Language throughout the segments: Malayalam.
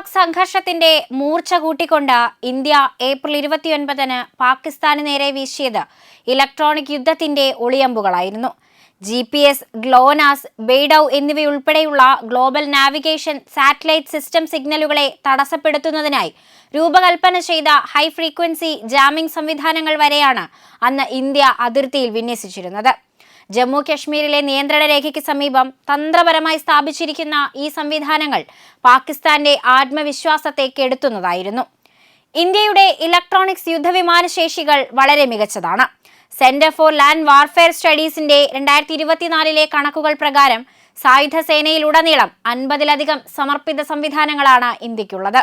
പാക് സംഘർഷത്തിന്റെ മൂർച്ച കൂട്ടിക്കൊണ്ട് ഇന്ത്യ ഏപ്രിൽ ഇരുപത്തിയൊൻപതിന് പാകിസ്ഥാന് നേരെ വീശിയത് ഇലക്ട്രോണിക് യുദ്ധത്തിന്റെ ഒളിയമ്പുകളായിരുന്നു. G P S GLONASS BeiDou എന്നിവയുൾപ്പെടെയുള്ള ഗ്ലോബൽ നാവിഗേഷൻ സാറ്റലൈറ്റ് സിസ്റ്റം സിഗ്നലുകളെ തടസ്സപ്പെടുത്തുന്നതിനായി രൂപകൽപ്പന ചെയ്ത ഹൈ ഫ്രീക്വൻസി ജാമിംഗ് സംവിധാനങ്ങൾ വരെയാണ് അന്ന് ഇന്ത്യ അതിർത്തിയിൽ വിന്യസിച്ചിരുന്നത്. ജമ്മു കശ്മീരിലെ നിയന്ത്രണ രേഖയ്ക്ക് സമീപം തന്ത്രപരമായി സ്ഥാപിച്ചിരിക്കുന്ന ഈ സംവിധാനങ്ങൾ പാകിസ്ഥാന്റെ ആത്മവിശ്വാസത്തെ കെടുത്തുന്നതായിരുന്നു ഇന്ത്യയുടെ ഇലക്ട്രോണിക്സ് യുദ്ധവിമാന ശേഷികൾ വളരെ മികച്ചതാണ്. സെന്റർ ഫോർ ലാൻഡ് വാർഫെയർ സ്റ്റഡീസിന്റെ രണ്ടായിരത്തി ഇരുപത്തിനാലിലെ കണക്കുകൾ പ്രകാരം സായുധ സേനയിലുടനീളം അൻപതിലധികം സമർപ്പിത സംവിധാനങ്ങളാണ് ഇന്ത്യക്കുള്ളത്.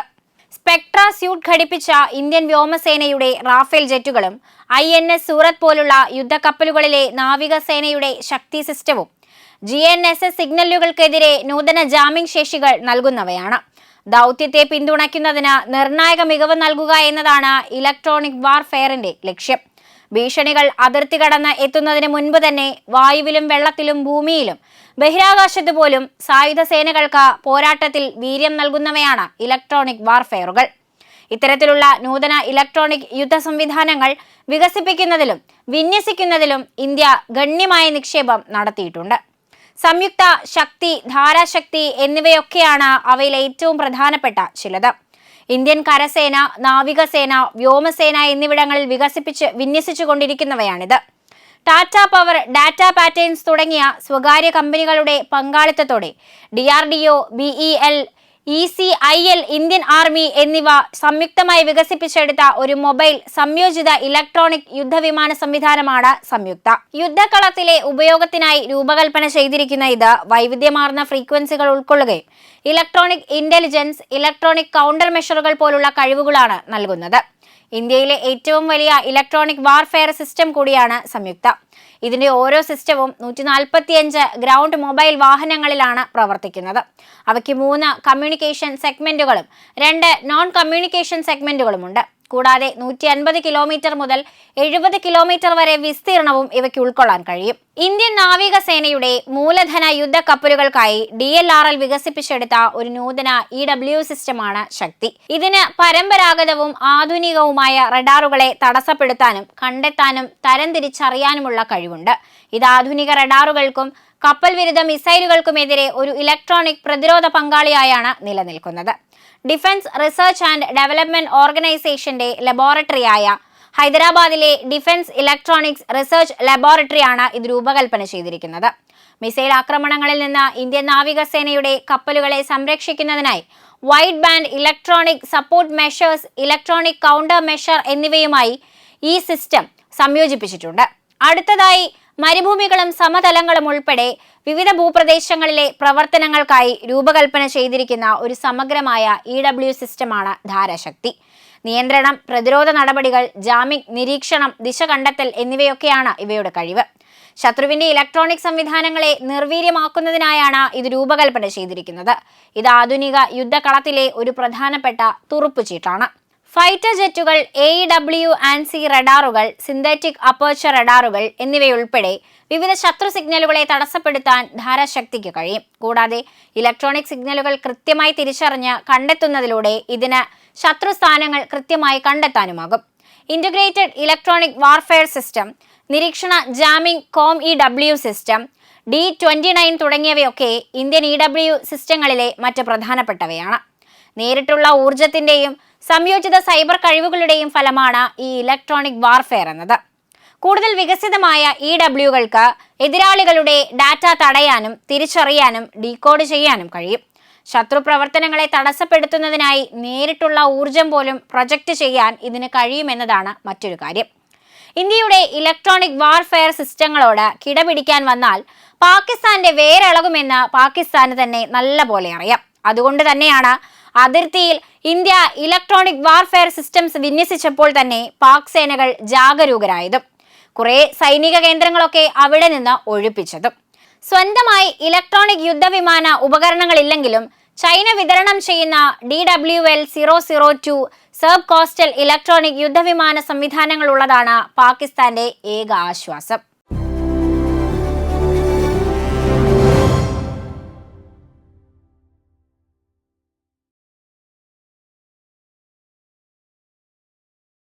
സ്പെക്ട്ര സ്യൂട്ട് ഘടിപ്പിച്ച ഇന്ത്യൻ വ്യോമസേനയുടെ റാഫേൽ ജെറ്റുകളും ഐ എൻ എസ് സൂറത്ത് പോലുള്ള യുദ്ധക്കപ്പലുകളിലെ നാവികസേനയുടെ ശക്തി സിസ്റ്റവും ജി എൻ എസ് എസ് സിഗ്നലുകൾക്കെതിരെ നൂതന ജാമിംഗ് ശേഷികൾ നൽകുന്നവയാണ്. ദൗത്യത്തെ പിന്തുണയ്ക്കുന്നതിന് നിർണായക മികവ് നൽകുക എന്നതാണ് ഇലക്ട്രോണിക് വാർഫെയറിന്റെ ലക്ഷ്യം. ഭീഷണികൾ അതിർത്തി കടന്ന് എത്തുന്നതിന് മുൻപ് തന്നെ വായുവിലും വെള്ളത്തിലും ഭൂമിയിലും ബഹിരാകാശത്ത് പോലും സായുധ സേനകൾക്ക് പോരാട്ടത്തിൽ വീര്യം നൽകുന്നവയാണ് ഇലക്ട്രോണിക് വാർഫെയറുകൾ. ഇത്തരത്തിലുള്ള നൂതന ഇലക്ട്രോണിക് യുദ്ധ സംവിധാനങ്ങൾ വികസിപ്പിക്കുന്നതിലും വിന്യസിക്കുന്നതിലും ഇന്ത്യ ഗണ്യമായ നിക്ഷേപം നടത്തിയിട്ടുണ്ട്. സംയുക്ത ശക്തി ധാരാശക്തി എന്നിവയൊക്കെയാണ് അവയിൽ ഏറ്റവും പ്രധാനപ്പെട്ട ചിലത്. ഇന്ത്യൻ കരസേന നാവികസേന വ്യോമസേന എന്നിവിടങ്ങളിൽ വികസിപ്പിച്ച് വിന്യസിച്ചുകൊണ്ടിരിക്കുന്നവയാണിത്. ടാറ്റ പവർ ഡാറ്റ പാറ്റേൺസ് തുടങ്ങിയ സ്വകാര്യ കമ്പനികളുടെ പങ്കാളിത്തത്തോടെ D R D O B E L E C I L Indian army എന്നിവ സംയുക്തമായി വികസിപ്പിച്ചെടുത്ത ഒരു മൊബൈൽ സംയോജിത ഇലക്ട്രോണിക് യുദ്ധവിമാന സംവിധാനമാണ് സംയുക്ത. യുദ്ധകളത്തിലെ ഉപയോഗത്തിനായി രൂപകൽപ്പന ചെയ്തിരിക്കുന്ന ഇത് വൈവിധ്യമാർന്ന ഫ്രീക്വൻസികൾ ഉൾക്കൊള്ളുകയും ഇലക്ട്രോണിക് ഇന്റലിജൻസ് ഇലക്ട്രോണിക് കൗണ്ടർ മെഷറുകൾ പോലുള്ള കഴിവുകളാണ് നൽകുന്നത്. ഇന്ത്യയിലെ ഏറ്റവും വലിയ ഇലക്ട്രോണിക് വാർഫെയർ സിസ്റ്റം കൂടിയാണ് സംയുക്ത. ഇതിന്റെ ഓരോ സിസ്റ്റവും നൂറ്റി നാൽപ്പത്തിയഞ്ച് ഗ്രൗണ്ട് മൊബൈൽ വാഹനങ്ങളിലാണ് പ്രവർത്തിക്കുന്നത്. അവയ്ക്ക് മൂന്ന് കമ്മ്യൂണിക്കേഷൻ സെഗ്മെന്റുകളും രണ്ട് നോൺ കമ്മ്യൂണിക്കേഷൻ സെഗ്മെന്റുകളുമുണ്ട് കൂടാതെ നൂറ്റി അൻപത് കിലോമീറ്റർ മുതൽ എഴുപത് കിലോമീറ്റർ വരെ വിസ്തീർണവും ഇവയ്ക്ക് ഉൾക്കൊള്ളാൻ കഴിയും. ഇന്ത്യൻ നാവികസേനയുടെ മൂലധന യുദ്ധക്കപ്പലുകൾക്കായി ഡി എൽ ആർ എൽ വികസിപ്പിച്ചെടുത്ത ഒരു നൂതന ഇ ഡബ്ല്യു സിസ്റ്റമാണ് ശക്തി. ഇതിന് പരമ്പരാഗതവും ആധുനികവുമായ റഡാറുകളെ തടസ്സപ്പെടുത്താനും കണ്ടെത്താനും തരംതിരിച്ചറിയാനുമുള്ള കഴിവുണ്ട്. ഇത് ആധുനിക റഡാറുകൾക്കും കപ്പൽ വിരുദ്ധ മിസൈലുകൾക്കുമെതിരെ ഒരു ഇലക്ട്രോണിക് പ്രതിരോധ പങ്കാളിയായാണ് നിലനിൽക്കുന്നത്. ഡിഫൻസ് റിസർച്ച് ആൻഡ് ഡെവലപ്മെന്റ് ഓർഗനൈസേഷന്റെ ലബോറട്ടറിയായ ഹൈദരാബാദിലെ ഡിഫൻസ് ഇലക്ട്രോണിക്സ് റിസർച്ച് ലബോറട്ടറിയാണ് ഇത് രൂപകൽപ്പന ചെയ്തിരിക്കുന്നത്. മിസൈൽ ആക്രമണങ്ങളിൽ നിന്ന് ഇന്ത്യൻ നാവികസേനയുടെ കപ്പലുകളെ സംരക്ഷിക്കുന്നതിനായി wide band electronic support measures electronic counter measure എന്നിവയുമായി ഈ സിസ്റ്റം സംയോജിപ്പിച്ചിട്ടുണ്ട്. അടുത്തതായി മരുഭൂമികളും സമതലങ്ങളും ഉൾപ്പെടെ വിവിധ ഭൂപ്രദേശങ്ങളിലെ പ്രവർത്തനങ്ങൾക്കായി രൂപകൽപ്പന ചെയ്തിരിക്കുന്ന ഒരു സമഗ്രമായ ഇ ഡബ്ല്യു സിസ്റ്റമാണ് ധാരാശക്തി. നിയന്ത്രണം പ്രതിരോധ നടപടികൾ ജാമിക് നിരീക്ഷണം ദിശ കണ്ടെത്തൽ എന്നിവയൊക്കെയാണ് ഇവയുടെ കഴിവ്. ശത്രുവിന്റെ ഇലക്ട്രോണിക് സംവിധാനങ്ങളെ നിർവീര്യമാക്കുന്നതിനായാണ് ഇത് രൂപകൽപ്പന ചെയ്തിരിക്കുന്നത്. ഇത് ആധുനിക യുദ്ധകളത്തിലെ ഒരു പ്രധാനപ്പെട്ട തുറുപ്പുചീട്ടാണ് fighter jets A W and C റഡാറുകൾ synthetic aperture റഡാറുകൾ എന്നിവയുൾപ്പെടെ വിവിധ ശത്രു സിഗ്നലുകളെ തടസ്സപ്പെടുത്താൻ ധാരാശക്തിക്ക് കഴിയും. കൂടാതെ ഇലക്ട്രോണിക് സിഗ്നലുകൾ കൃത്യമായി തിരിച്ചറിഞ്ഞ് കണ്ടെത്തുന്നതിലൂടെ ഇതിന് ശത്രു സ്ഥാനങ്ങൾ കൃത്യമായി കണ്ടെത്താനുമാകും. ഇന്റഗ്രേറ്റഡ് ഇലക്ട്രോണിക് വാർഫെയർ സിസ്റ്റം നിരീക്ഷണ jamming com E W system D twenty nine തുടങ്ങിയവയൊക്കെ ഇന്ത്യൻ ഇ ഡബ്ല്യു സിസ്റ്റങ്ങളിലെ മറ്റ് പ്രധാനപ്പെട്ടവയാണ്. നേരിട്ടുള്ള ഊർജത്തിന്റെയും സംയോജിത സൈബർ കഴിവുകളുടെയും ഫലമാണ് ഈ ഇലക്ട്രോണിക് വാർഫെയർ എന്നത്. കൂടുതൽ വികസിതമായ ഇ ഡബ്ല്യുകൾക്ക് എതിരാളികളുടെ ഡാറ്റ തടയാനും തിരിച്ചറിയാനും ഡീകോഡ് ചെയ്യാനും കഴിയും. ശത്രു പ്രവർത്തനങ്ങളെ തടസ്സപ്പെടുത്തുന്നതിനായി നേരിട്ടുള്ള ഊർജം പോലും പ്രൊജക്റ്റ് ചെയ്യാൻ ഇതിന് കഴിയുമെന്നതാണ് മറ്റൊരു കാര്യം. ഇന്ത്യയുടെ ഇലക്ട്രോണിക് വാർഫെയർ സിസ്റ്റങ്ങളോട് കിടപിടിക്കാൻ വന്നാൽ പാകിസ്ഥാന്റെ വേരളകുമെന്ന് പാകിസ്ഥാന് തന്നെ നല്ല പോലെ അറിയാം. അതുകൊണ്ട് തന്നെയാണ് അതിർത്തിയിൽ ഇന്ത്യ ഇലക്ട്രോണിക് വാർഫെയർ സിസ്റ്റംസ് വിന്യസിച്ചപ്പോൾ തന്നെ പാക് സേനകൾ ജാഗരൂകരായതും കുറെ സൈനിക കേന്ദ്രങ്ങളൊക്കെ അവിടെ നിന്ന് ഒഴിപ്പിച്ചതും. സ്വന്തമായി ഇലക്ട്രോണിക് യുദ്ധവിമാന ഉപകരണങ്ങളില്ലെങ്കിലും ചൈന വിതരണം ചെയ്യുന്ന D W L zero zero two sub coastal electronic യുദ്ധവിമാന സംവിധാനങ്ങളുള്ളതാണ് പാകിസ്ഥാന്റെ ഏക ആശ്വാസം.